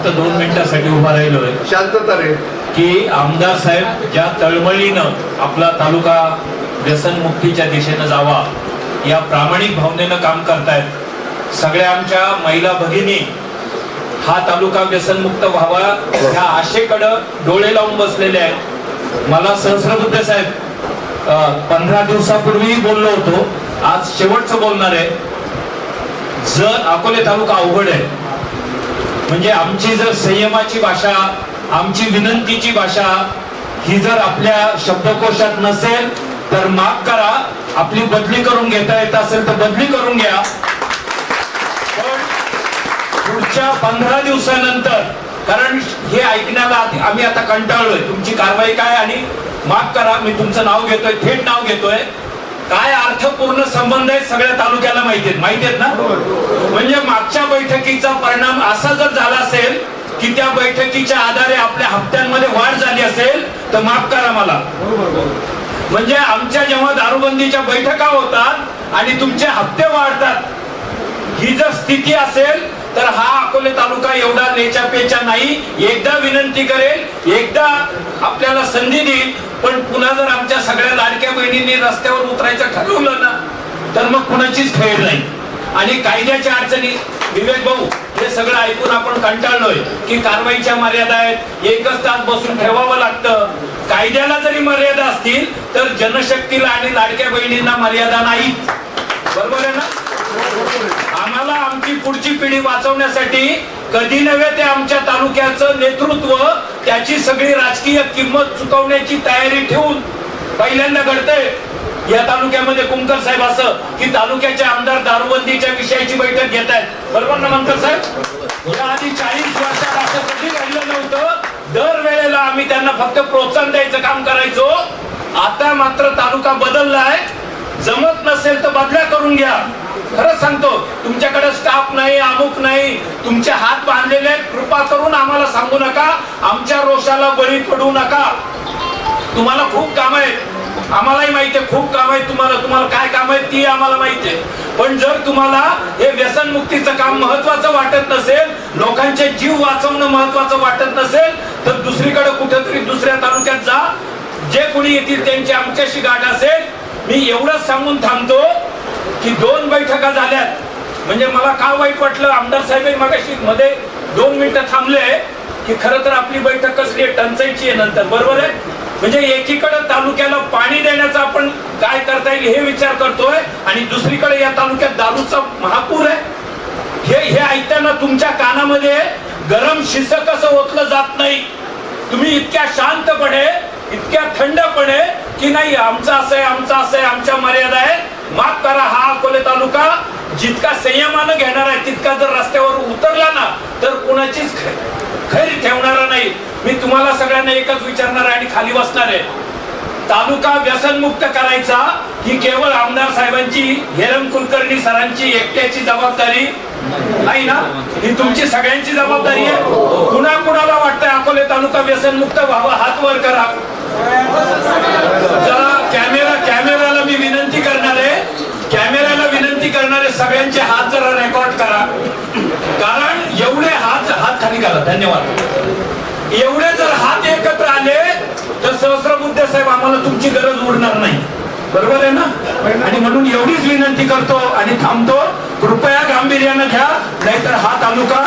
फक्त दोन मिनिटासाठी उभा राहिलोय. शांतता रे. की आमदार साहेब ज्या तळमळीनं आपला तालुका व्यसनमुक्तीच्या दिशेनं जावा या प्रामाणिक भावनेनं काम करतायत. सगळ्या आमच्या महिला भगिनी हा तालुका व्यसनमुक्त व्हावा ह्या आशेकडं डोळे लावून बसलेले आहेत. मला सहस्रबुद्धे साहेब पंधरा दिवसापूर्वी बोललो होतो. आज शेवटचं बोलणार आहे. जर अकोले तालुका अवघड आहे म्हणजे आमची जर संयमाची भाषा आमची विनंतीची भाषा ही जर आपल्या शब्दकोशात नसेल तर माफ करा. आपली बदली करून घेता येत असेल तर बदली करून घ्या. पुढच्या पंधरा दिवसानंतर कारण हे ऐकण्याला आम्ही आता कंटाळलोय. तुमची कारवाई काय आणि माफ करा मी तुमचं नाव घेतोय थेट नाव घेतोय. काय अर्थपूर्ण संबंध आहेत सगळ्या तालुक्याला माहिती आहेत. माहिती आहेत ना? म्हणजे मागच्या बैठकीचा परिणाम असा जर झाला असेल की त्या बैठकीच्या आधारे आपल्या हप्त्यांमध्ये वाढ झाली असेल तर माफ करा मला. म्हणजे आमच्या जेव्हा दारूबंदीच्या बैठका होतात आणि तुमचे हप्ते वाढतात ही जर स्थिती असेल तर हा अकोले तालुका एवढा नेचापेचा नाही. एकदा विनंती करेल एकदा आपल्याला संधी देईल पण पुन्हा जर आमच्या सगळ्या लाडक्या बहिणींनी रस्त्यावर उतरायचं ठरवलं ना तर मग कुणाचीच खेळ नाही. आणि कायद्याच्या अडचणी विवेक भाऊ हे सगळं ऐकून आपण कंटाळलोय की कारवाईच्या मर्यादा आहेत. एकच तास बसून ठेवावं लागतं. कायद्याला जरी मर्यादा असतील तर जनशक्तीला आणि लाडक्या बहिणींना मर्यादा नाही बरोबर आहे ना आम्हाला आमची पुढची पिढी वाचवण्यासाठी कधी नव्हे ते आमच्या तालुक्याचं नेतृत्व त्याची सगळी राजकीय किंमत चुकवण्याची तयारी ठेवून पहिल्यांदा घडतंय. या तालुक्यामध्ये कुमकर साहेब असं की तालुक्याचे आमदार दारूबंदीच्या विषयाची बैठक घेत आहेत बरोबर ना मंकर साहेब? या आधी चाळीस वर्षात असं कधी घडलं नव्हतं. दर वेळेला आम्ही त्यांना फक्त प्रोत्साहन द्यायचं काम करायचो. आता मात्र तालुका बदललाय. जमत करून घ्या. खरंच सांगतो तुमच्याकडे स्टाफ नाही अमुक नाही. तुमचे हात बांधलेले आहेत. कृपा करून आम्हाला सांगू नका. आमच्या रोषाला बळी पडू नका. तुम्हाला खूप काम आहेत. आम्हालाही माहिती आहे खूप काम आहे तुम्हाला. तुम्हाला काय काम आहे ती आम्हाला माहिती आहे. पण जर तुम्हाला हे व्यसन मुक्तीचं काम महत्वाचं वाटत नसेल लोकांचे जीव वाचवणं महत्वाचं वाटत नसेल तर दुसरीकडे कुठेतरी दुसऱ्या तालुक्यात जा. जे कोणी येतील त्यांची आमच्याशी गाठ असेल. मी एवढंच सांगून थांबतो. की दोन बैठका झाल्यात. म्हणजे मला का वाईट वाटलं? आमदार साहेब मगाशी मध्ये दोन मिनिटं थांबले की खरं तर आपली बैठक कसली आहे? टंचाईची आहे नंतर. बरोबर आहे? म्हणजे एकीकडे तालुक्याला पाणी देण्याचा आपण काय करता येईल हे विचार करतोय आणि दुसरीकडे या तालुक्यात दारूचा महापूर आहे. हे हे ऐकताना तुमच्या कानामध्ये गरम शिस कसं ओतलं जात नाही. तुम्ही इतक्या शांतपणे इतक्या थंडपणे की नाही आमचं असं आहे आमचं असं आहे आमच्या मर्यादा आहे माफ करा हा अकोले तालुका जितका संयमानं घेणार आहे तितका जर रस्त्यावर उतरला ना तर कुणाचीच खै- खैर ठेवणारा नाही. मी तुम्हाला सगळ्यांना एकच विचारणार आहे आणि खाली बसणार आहे. तालुका व्यसनमुक्त करायचा ही केवळ आमदार साहेबांची हेरम कुलकर्णी सरांची एकट्याची जबाबदारी नाही ना? ही तुमची सगळ्यांची जबाबदारी आहे. कुणा कुणाला वाटतंय अकोले तालुका व्यसनमुक्त व्हावा? हात वर करा जरा कॅमेरा कॅमेराला मी विनंती करणार आहे कॅमेऱ्याला विनंती करणारे सगळ्यांचे हात जरा रेकॉर्ड करा. कारण एवढे हात हात खाली करा. धन्यवाद. एवढे जर हात एकत्र आले तर सहस्रबुद्धे साहेब आम्हाला तुमची गरज उडणार नाही. बरोबर आहे ना? आणि म्हणून एवढीच विनंती करतो आणि थांबतो. कृपया गांभीर्यानं घ्या नाहीतर हा तालुका